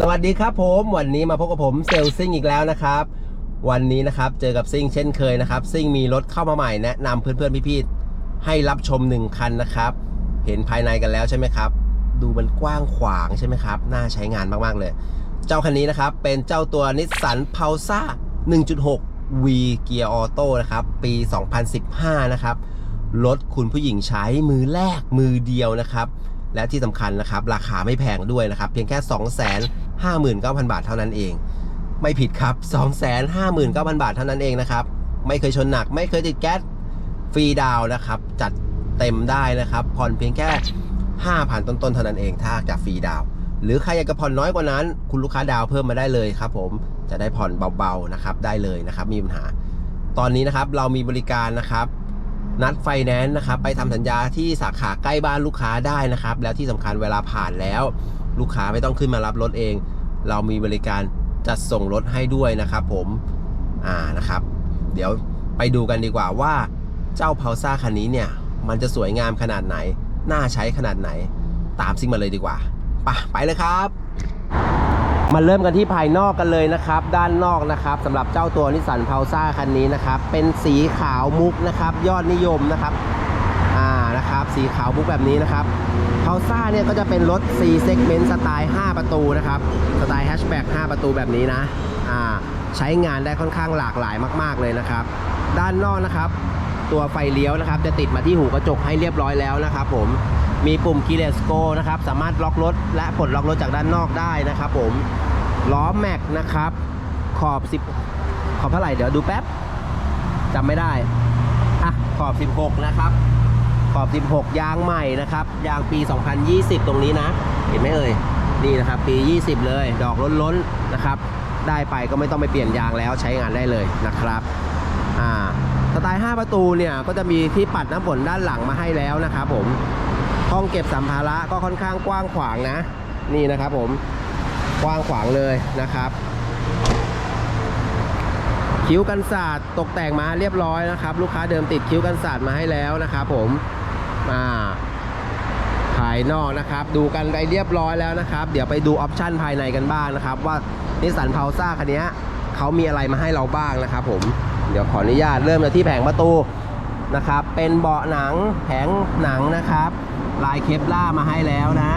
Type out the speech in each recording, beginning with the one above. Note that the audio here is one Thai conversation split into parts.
สวัสดีครับผมวันนี้มาพบกับผมเซลซิ่งอีกแล้วนะครับ วันนี้นะครับเจอกับซิ่งเช่นเคยนะครับ ซิ่งมีรถเข้ามาใหม่แนะนำเพื่อนๆพี่ๆให้รับชม 1 คันนะครับ เห็นภายในกันแล้วใช่ไหมครับ ดูมันกว้างขวางใช่ไหมครับ น่าใช้งานมากๆเลย เจ้าคันนี้นะครับ เป็นเจ้าตัวนิสสันพาวซ่า1.6 V เกียร์ออโต้นะครับ ปี 2015 นะครับรถคุณผู้หญิงใช้มือแรกมือเดียวนะครับและที่สำคัญนะครับ ราคาไม่แพงด้วยนะครับ เพียงแค่ 59,000 บาทเท่านั้นเอง ไม่ผิดครับ 259,000 บาทเท่านั้นเองนะครับ ไม่เคยชนหนัก ไม่เคยติดแก๊สฟรีดาวนะครับ จัดเต็มได้นะครับผ่อนเพียงแค่ 5,000 ต้นๆเท่านั้นเอง ถ้าจะฟรีดาว หรือใครอยากจะผ่อนน้อยกว่านั้น คุณลูกค้าดาวเพิ่มมาได้เลยครับ ผมจะได้ผ่อนเบาๆนะครับได้เลยนะครับมีปัญหา ตอนนี้นะครับเรามีบริการนะครับนัดไฟแนนซ์นะครับไปทำสัญญาที่สาขาใกล้บ้านลูกค้าได้นะครับ แล้วที่สำคัญเวลาผ่านแล้ว ลูกค้าไม่ต้องขึ้นมารับรถเอง เรามีบริการจัดส่งรถให้ด้วยนะครับผมอ่านะครับ เดี๋ยวไปดูกันดีกว่าว่าเจ้าพาวซ่าคันนี้เนี่ย มันจะสวยงามขนาดไหน น่าใช้ขนาดไหน ตามซิ่งมาเลยดีกว่าไปไปเลยครับ มาเริ่มกันที่ภายนอกกันเลยนะครับ ด้านนอกนะครับสำหรับเจ้าตัวนิสสันพาวซ่าคันนี้นะครับ เป็นสีขาวมุกนะครับ ยอดนิยมนะครับ อ่านะครับสีขาวมุกแบบนี้นะครับพาซ่าเนี่ยก็จะเป็นรถ C segment สไตล์ 5 ประตูนะครับสไตล์แฮชแบ็ก5ประตูแบบนี้นะอ่าใช้งานได้ค่อนข้างหลากหลายมาก ๆเลยนะครับ ด้านนอกนะครับ ตัวไฟเลี้ยวนะครับ จะติดมาที่หูกระจกให้เรียบร้อยแล้วนะครับผมมีปุ่ม keyless go นะครับสามารถล็อกรถและปลดล็อกรถจากด้านนอกได้นะครับผมล้อแม็กนะครับ ขอบ 10 ขอบเท่าไหร่เดี๋ยวดูแป๊บจำไม่ได้อะขอบ 16 นะครับ ขอบ 16 ยางใหม่นะครับ ยางปี 2020 ตรงนี้นะ เห็นไหมเอ่ย นี่นะครับ ปี 20 เลย ดอกล้นๆนะครับ ได้ไปก็ไม่ต้องไปเปลี่ยนยางแล้วใช้งานได้เลยนะครับ อ่า สไตล์ 5 ประตูเนี่ยก็จะมีที่ปัดน้ำฝนด้านหลังมาให้แล้วนะครับผม ห้องเก็บสัมภาระก็ค่อนข้างกว้างขวางนะ นี่นะครับผม กว้างขวางเลยนะครับคิ้วกันศาสตร์ตกแต่งมาเรียบร้อยนะครับ ลูกค้าเดิมติดคิ้วกันศาสตร์มาให้แล้วนะครับผม อ่าภายนอกนะครับ ดูกันไปเรียบร้อยแล้วนะครับ เดี๋ยวไปดูออปชั่นภายในกันบ้างนะครับ ว่านิสสันพาวซ่าคันนี้เขามีอะไรมาให้เราบ้างนะครับ ผมเดี๋ยวขออนุญาตเริ่มจากที่แผงประตูนะครับ เป็นเบาะหนังแผงหนังนะครับ ลายเคปล่ามาให้แล้วนะ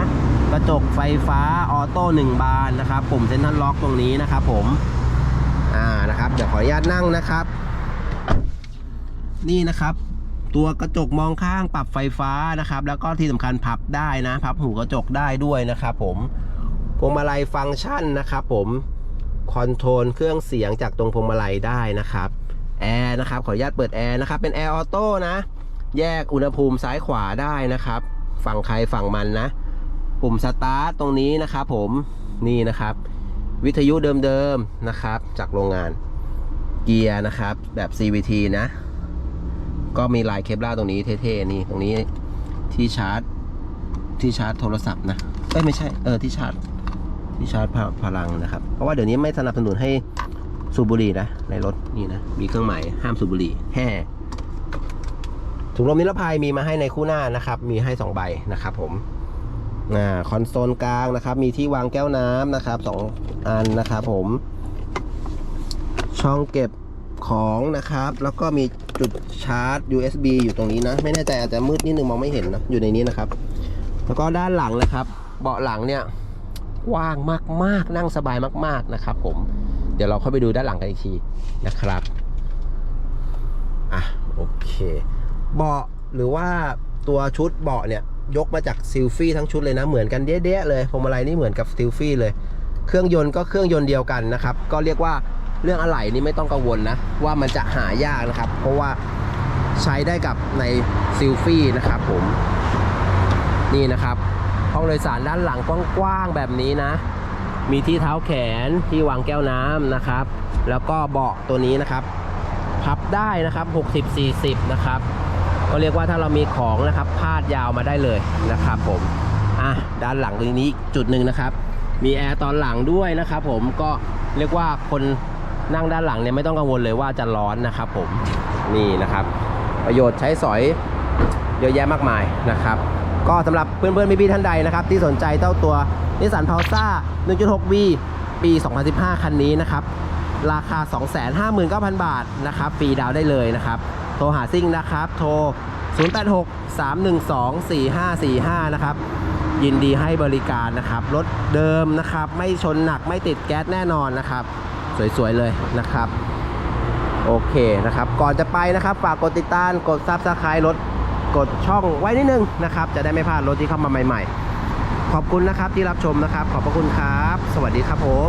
กระจกไฟฟ้าออโต้หนึ่งบานนะครับปุ่มเซ็นทรัลล็อกตรงนี้นะครับ ผมอ่านะครับ เดี๋ยวขออนุญาตนั่งนะครับ นี่นะครับ ตัวกระจกมองข้างปรับไฟฟ้านะครับ แล้วก็ที่สำคัญพับได้นะ พับหูกระจกได้ด้วยนะครับผมพวงมาลัยฟังก์ชันนะครับผมคอนโทรลเครื่องเสียงจากตรงพวงมาลัยได้นะครับแอร์นะครับขออนุญาตเปิดแอร์นะครับเป็นแอร์ออโต้นะ แยกอุณหภูมิซ้ายขวาได้นะครับ ฝั่งใครฝั่งมันนะ ปุ่มสตาร์ตตรงนี้นะครับผมนี่นะครับ วิทยุเดิมๆนะครับ จากโรงงานเกียร์นะครับแบบ CVT นะ ก็มีลายเคปล่าตรงนี้เท่ๆนี่ตรงนี้ที่ชาร์จที่ชาร์จโทรศัพท์นะเอ้ยไม่ใช่เออที่ชาร์จที่ชาร์จพลังนะครับ เพราะว่าเดี๋ยวนี้ไม่สนับสนุนให้สูบบุหรี่นะในรถนี่นะมีเครื่องหมายห้ามสูบบุหรี่แห่ถุงลมนิรภัยมีมาให้ในคู่หน้านะครับ มีให้สองใบนะครับ ผมอ่าคอนโซลกลางนะครับ มีที่วางแก้วน้ำนะครับสองอันนะครับ ผม ช่องเก็บของนะครับ แล้วก็มี จุดชาร์จ USB อยู่ตรงนี้นะ ไม่แน่ใจอาจจะมืดนิดนึงมองไม่เห็นนะอยู่ในนี้นะครับ แล้วก็ด้านหลังนะครับ เบาะหลังเนี่ยกว้างมากๆ นั่งสบายมาก ๆนะครับ ผมเดี๋ยวเราเข้าไปดูด้านหลังกันอีกทีนะครับอะโอเคเบาะหรือว่าตัวชุดเบาะเนี่ยยกมาจากซิลฟี่ทั้งชุดเลยนะเหมือนกันเด๊ะๆเลยพวงมาลัยนี่เหมือนกับซิลฟี่เลย เครื่องยนต์ก็เครื่องยนต์เดียวกันนะครับ ก็เรียกว่า เรื่องอะไหล่นี่ไม่ต้องกังวลนะ ว่ามันจะหายากนะครับ เพราะว่าใช้ได้กับในซิลฟี่นะครับผมนี่นะครับห้องโดยสารด้านหลังกว้างๆแบบนี้นะ มีที่เท้าแขนที่วางแก้วน้ำนะครับ แล้วก็เบาะตัวนี้นะครับ พับได้นะครับ 60-40 นะครับ ก็เรียกว่าถ้าเรามีของนะครับพาดยาวมาได้เลยนะครับผมอะด้านหลังตรงนี้จุดหนึ่งนะครับ มีแอร์ตอนหลังด้วยนะครับผมก็เรียกว่าคน นั่งด้านหลังเนี่ยไม่ต้องกังวลเลยว่าจะร้อนนะครับผมนี่นะครับ ประโยชน์ใช้สอยเยอะแยะมากมายนะครับ ก็สำหรับเพื่อนๆพี่ๆท่านใดนะครับ ที่สนใจเจ้าตัวนิสสันพาวซ่า 1.6V ปี 2015 คันนี้นะครับ ราคา 259,000 บาทนะครับฟรีดาวน์ได้เลยนะครับ โทรหาซิ่งนะครับ โทร 086-312-4545 นะครับ ยินดีให้บริการนะครับ รถเดิมนะครับ ไม่ชนหนักไม่ติดแก๊สแน่นอนนะครับ สวยๆเลยนะครับโอเคนะครับ ก่อนจะไปนะครับ ฝากกดติดตามกดซับสไครต์รถกดช่องไว้นิดนึงนะครับ จะได้ไม่พลาดรถที่เข้ามาใหม่ ๆ ขอบคุณนะครับที่รับชมนะครับ ขอบพระคุณครับ สวัสดีครับผม